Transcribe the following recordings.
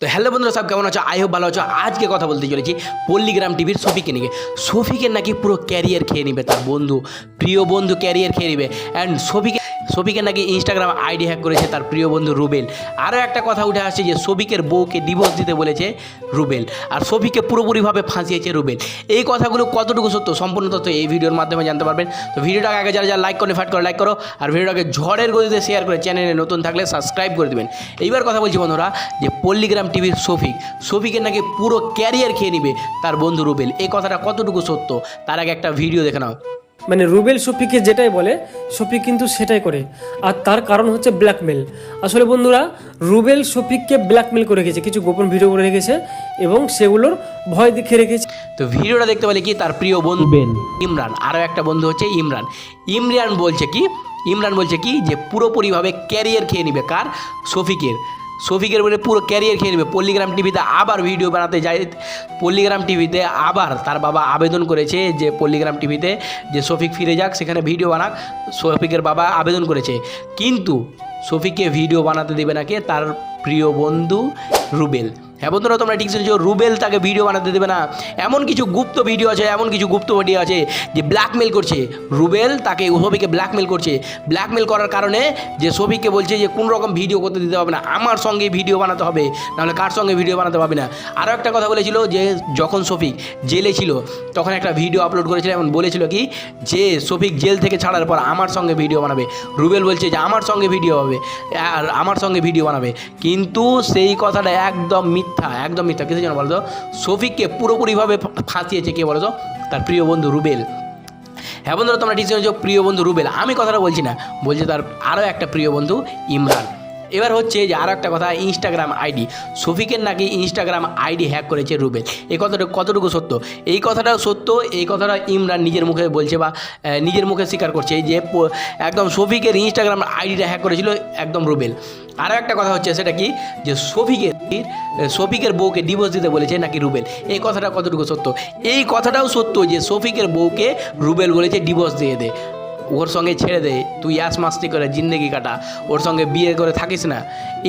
তো হ্যালো বন্ধুরা, সব কেমন আছো? আই ভালো আছো। আজকে কথা বলতে চলেছি পল্লিগ্রাম টিভির সফিকে নিয়ে। সফিকে নাকি পুরো ক্যারিয়ার খেয়ে নেবে তার বন্ধু, প্রিয় বন্ধু ক্যারিয়ার খেয়ে নেবে। অ্যান্ড সফিকে সফিকে নাকি ইনস্টাগ্রাম আইডি হ্যাক করেছে তার প্রিয় বন্ধু রুবেল। আরও একটা কথা উঠে আসছে যে সফিকের বউকে ডিভোর্স দিতে বলেছে রুবেল। আর সফিকে পুরোপুরিভাবে ফাঁসিয়েছে রুবেল। এই কথাগুলো কতটুকু সত্য সম্পূর্ণ তথ্য এই ভিডিওর মাধ্যমে জানতে পারবেন। তো ভিডিওটাকে আগে যারা যারা লাইক করে ফাট করে লাইক করো। আর ভিডিওটাকে ঝড়ের গতিতে শেয়ার করে চ্যানেলে নতুন থাকলে সাবস্ক্রাইব করে দেবেন। এইবার কথা বলছি বন্ধুরা যে পল্লীগ্রাম টিভির শফিক, শফিকের নাকি পুরো ক্যারিয়ার খেয়ে নিবে তার বন্ধু রুবেল। এই কথাটা কতটুকু সত্য? তার আগে একটা ভিডিও দেখে নাও। মানে রুবেল শফিককে যেটাই বলে শফিক কিন্তু সেটাই করে। আর তার কারণ হচ্ছে ব্ল্যাকমেল আসলে বন্ধুরা রুবেল শফিককে ব্ল্যাকমেল করে রেখেছে কিছু গোপন ভিডিও করে রেখেছে এবং সেগুলোর ভয় দেখে রেখেছে। তো ভিডিওটা দেখতে পেলে কি? তার প্রিয় বন্ধু বেন ইমরান। আরও একটা বন্ধু হচ্ছে ইমরান। ইমরান বলছে কি? ইমরান বলছে কি? যে পুরোপুরিভাবে ক্যারিয়ার খেয়ে নিবে কার? শফিকের। শফিকের বলে পুরো ক্যারিয়ার খেয়ে নেবে। পল্লিগ্রাম টিভিতে আবার ভিডিও বানাতে যায়। পল্লিগ্রাম টিভিতে আবার তার বাবা আবেদন করেছে যে পল্লিগ্রাম টিভিতে যে শফিক ফিরে যাক, সেখানে ভিডিও বানাক। শফিকের বাবা আবেদন করেছে। কিন্তু শফিককে ভিডিও বানাতে দেবে নাকি তার প্রিয় বন্ধু রুবেল। হ্যাঁ বন্ধুরা, তোমরা ঠিক শুনেছো, রুবেল তাকে ভিডিও বানাতে দেবে না। এমন কিছু গুপ্ত ভিডিও আছে, এমন কিছু গুপ্ত ভিডিও আছে যে ব্ল্যাকমেল করছে। রুবেল তাকে, সবিকে ব্ল্যাকমেল করছে। ব্ল্যাকমেল করার কারণে যে সবিকে বলছে যে কোন রকম ভিডিও করতে দিতে হবে না। আমার সঙ্গে ভিডিও বানাতে হবে, নাহলে কার সঙ্গে ভিডিও বানাতে পারবে না। আরও একটা কথা বলেছিল যে যখন শফিক জেলে ছিল, তখন একটা ভিডিও আপলোড করেছিল এবং বলেছিল কি যে শফিক জেল থেকে ছাড়ার পর আমার সঙ্গে ভিডিও বানাবে। রুবেল বলছে যে আমার সঙ্গে ভিডিও হবে, আর আমার সঙ্গে ভিডিও বানাবে। কিন্তু সেই কথাটা একদম মিথ্যা একদম মিথ্যা। কিছু জানো বলতো? শফিককে পুরোপুরিভাবে ফাঁসিয়েছে কে বলতো? তার প্রিয় বন্ধু রুবেল। হ্যাঁ বন্ধুরা, তোমরা টিচার প্রিয় বন্ধু রুবেল। আমি কথাটা বলছি না, বলছি তার আরও একটা প্রিয় বন্ধু ইমরান। এবার হচ্ছে যে আরও একটা কথা ইনস্টাগ্রাম আইডি শফিকের নাকি ইনস্টাগ্রাম আইডি হ্যাক করেছে রুবেল। এই কথাটা কতটুকু সত্য? এই কথাটাও সত্য, এই কথাটা ইমরান নিজের মুখে বলছে বা নিজের মুখে স্বীকার করছে। যে একদম শফিকের ইনস্টাগ্রাম আইডিটা হ্যাক করেছিল একদম রুবেল। আরও একটা কথা হচ্ছে সেটা কি? যে শফিকের শফিকের বউকে ডিভোর্স দিতে বলেছে নাকি রুবেল? এই কথাটা কতটুকু সত্য? এই কথাটাও সত্য যে শফিকের বউকে রুবেল বলেছে ডিভোর্স দিয়ে দে। ওর সঙ্গে ছেড়ে দে, তুই ইয়াস মাস্তি করে জিন্দেগি কাটা। ওর সঙ্গে বিয়ে করে থাকিস না।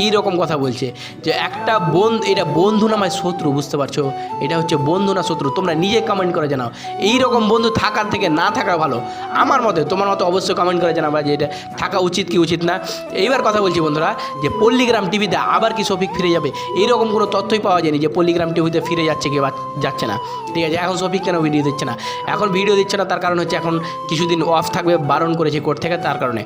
এই রকম কথা বলছে। যে একটা বন্ধু, এটা বন্ধু না আমার শত্রু, বুঝতে পারছ? এটা হচ্ছে বন্ধু না শত্রু। তোমরা নিজে কমেন্ট করে জানাও। এই রকম বন্ধু থাকার থেকে না থাকা ভালো। আমার মতে, তোমার মতো অবশ্যই কমেন্ট করে জানাবা যে এটা থাকা উচিত কি উচিত না। এইবার কথা বলছি বন্ধুরা, যে পল্লীগ্রাম টিভিতে আবার কি শফিক ফিরে যাবে? এইরকম কোনো তথ্যই পাওয়া যায়নি যে পল্লীগ্রাম টিভিতে ফিরে যাচ্ছে কি যাচ্ছে না। ঠিক আছে, এখন শফিক কেন ভিডিও দিচ্ছে না? এখন ভিডিও দিচ্ছে না, তার কারণ হচ্ছে এখন কিছুদিন অফ থাকবে বারণ করেছে কোর্ট থেকে তার কারণে।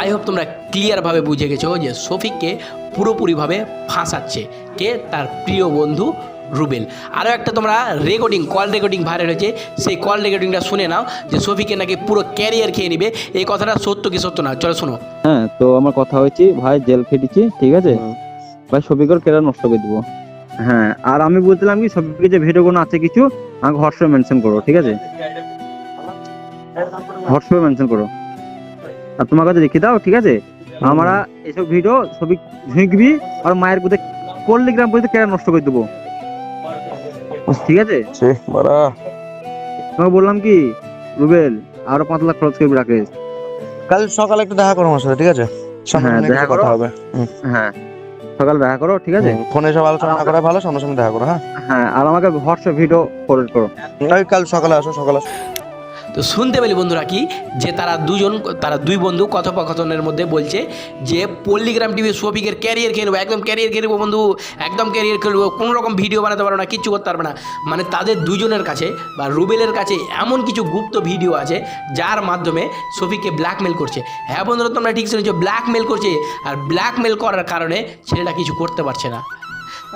আই হোপ তোমরা ক্লিয়ারভাবে বুঝে গেছো যে শফিককে পুরোপুরিভাবে ফাঁসাচ্ছে কে? তার প্রিয় বন্ধু রুবেল। আরও একটা তোমরা রেকর্ডিং কল রেকর্ডিং ভাইরাল হয়েছে। সেই কল রেকর্ডিংটা শুনে নাও যে শফিকে নাকি পুরো ক্যারিয়ার খেয়ে নিবে। এই কথাটা সত্য কি সত্য না? চলো শোনো। হ্যাঁ তো আমার কথা হয়েছে ভাই জেল খেটেছি ঠিক আছে? ভাই সবিকর কেরার নষ্ট করে দিব। হ্যাঁ আর আমি বলছিলাম কি সবিকে যে ভিডিও কোনো আছে কিছু আমাকে হোয়াটসঅ্যাপে মেনশন করো ঠিক আছে? হোয়াটসঅ্যাপে মেনশন করো। আর তোমার কাছে রেখে দাও ঠিক আছে? আমরা এসব ভিডিও ছবি ঝুঁকবি আর মায়ের কোথায় পল্লিগ্রাম পর্যন্ত কেন নষ্ট করে দেবো। ঠিক আছে? তোমাকে বললাম কি রুবেল আরও পাঁচ লাখ খরচ করবি রাকেশ। কাল সকালে একটু দেখা করো আমার সাথে ঠিক আছে? হ্যাঁ, দেখা কথা হবে। হ্যাঁ সকাল দেখা করো ঠিক আছে? ফোনে সব আলোচনা করা ভালো সামনে সামনে দেখা করো হ্যাঁ? হ্যাঁ আর আমাকে হোয়াটসঅ্যাপ ভিডিও ফরওয়ার্ড করো। কাল সকালে আসো সকালে আসো। তো শুনতে পেলি বন্ধুরা কি? যে তারা দুজন, তারা দুই বন্ধু কথোপকথনের মধ্যে বলছে যে পল্লীগ্রাম টিভি শফিকের ক্যারিয়ার খেয়ে নেব, একদম ক্যারিয়ার খেয়ে নেব বন্ধু, একদম ক্যারিয়ার খেয়ে নেব, কোনো রকম ভিডিও বানাতে পারবে না, কিচ্ছু করতে পারবে না। মানে তাদের দুজনের কাছে বা রুবেলের কাছে এমন কিছু গুপ্ত ভিডিও আছে, যার মাধ্যমে শফিককে ব্ল্যাকমেল করছে। হ্যাঁ বন্ধুরা, তোমরা ঠিক শুনেছো ব্ল্যাকমেল করছে, আর ব্ল্যাকমেল করার কারণে ছেলেটা কিছু করতে পারছে না।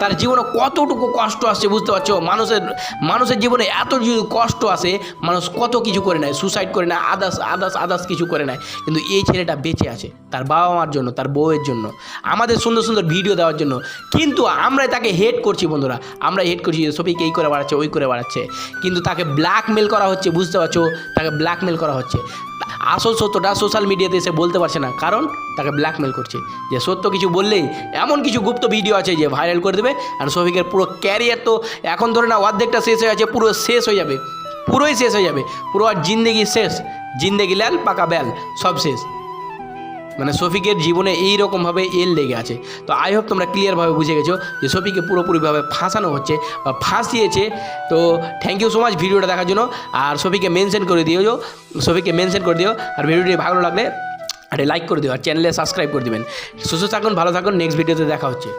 তার জীবনে কতটুকু কষ্ট আসছে বুঝতে পারছ? মানুষের মানুষের জীবনে এত যদি কষ্ট আসে, মানুষ কত কিছু করে নেয় সুসাইড করে নেয় আদার্স আদার্স আদার্স কিছু করে নেয়। কিন্তু এই ছেলেটা বেঁচে আছে, তার বাবা মার জন্য, তার বউয়ের জন্য, আমাদের সুন্দর সুন্দর ভিডিও দেওয়ার জন্য। কিন্তু আমরাই তাকে হেট করছি বন্ধুরা আমরা হেট করছি যে সবিকে এই করে বাড়াচ্ছে, ওই করে বাড়াচ্ছে। কিন্তু তাকে ব্ল্যাকমেল করা হচ্ছে, বুঝতে পারছ? তাকে ব্ল্যাকমেল করা হচ্ছে। আসল সত্যটা সোশ্যাল মিডিয়াতে এসে বলতে পারছে না। কারণ তাকে ব্ল্যাকমেল করছে। যে সত্য কিছু বললেই এমন কিছু গুপ্ত ভিডিও আছে যে ভাইরাল করে দেবে, আর শফিকের পুরো ক্যারিয়ার তো এখন ধরে না অর্ধেকটা শেষ হয়ে আছে পুরো শেষ হয়ে যাবে। পুরোই শেষ হয়ে যাবে। পুরো আর জিন্দেগি শেষ। জিন্দেগি লাল পাকা ব্যাল, সব শেষ। মানে শফিকের জীবনে এই রকমভাবে এল লেগে আছে। তো আই হোপ তোমরা ক্লিয়ারভাবে বুঝে গেছো যে শফিকে পুরোপুরিভাবে ফাঁসানো হচ্ছে বা ফাঁসিয়েছে। তো থ্যাংক ইউ সো মাচ ভিডিওটা দেখার জন্য। আর শফিকে মেনশন করে দিও সফিকে মেনশন করে দিও। আর ভিডিওটি ভালো লাগলে আরে লাইক করে দিও। আর চ্যানেলে সাবস্ক্রাইব করে দিবেন। সুস্থ থাকুন, ভালো থাকুন। নেক্সট ভিডিওতে দেখা হচ্ছে।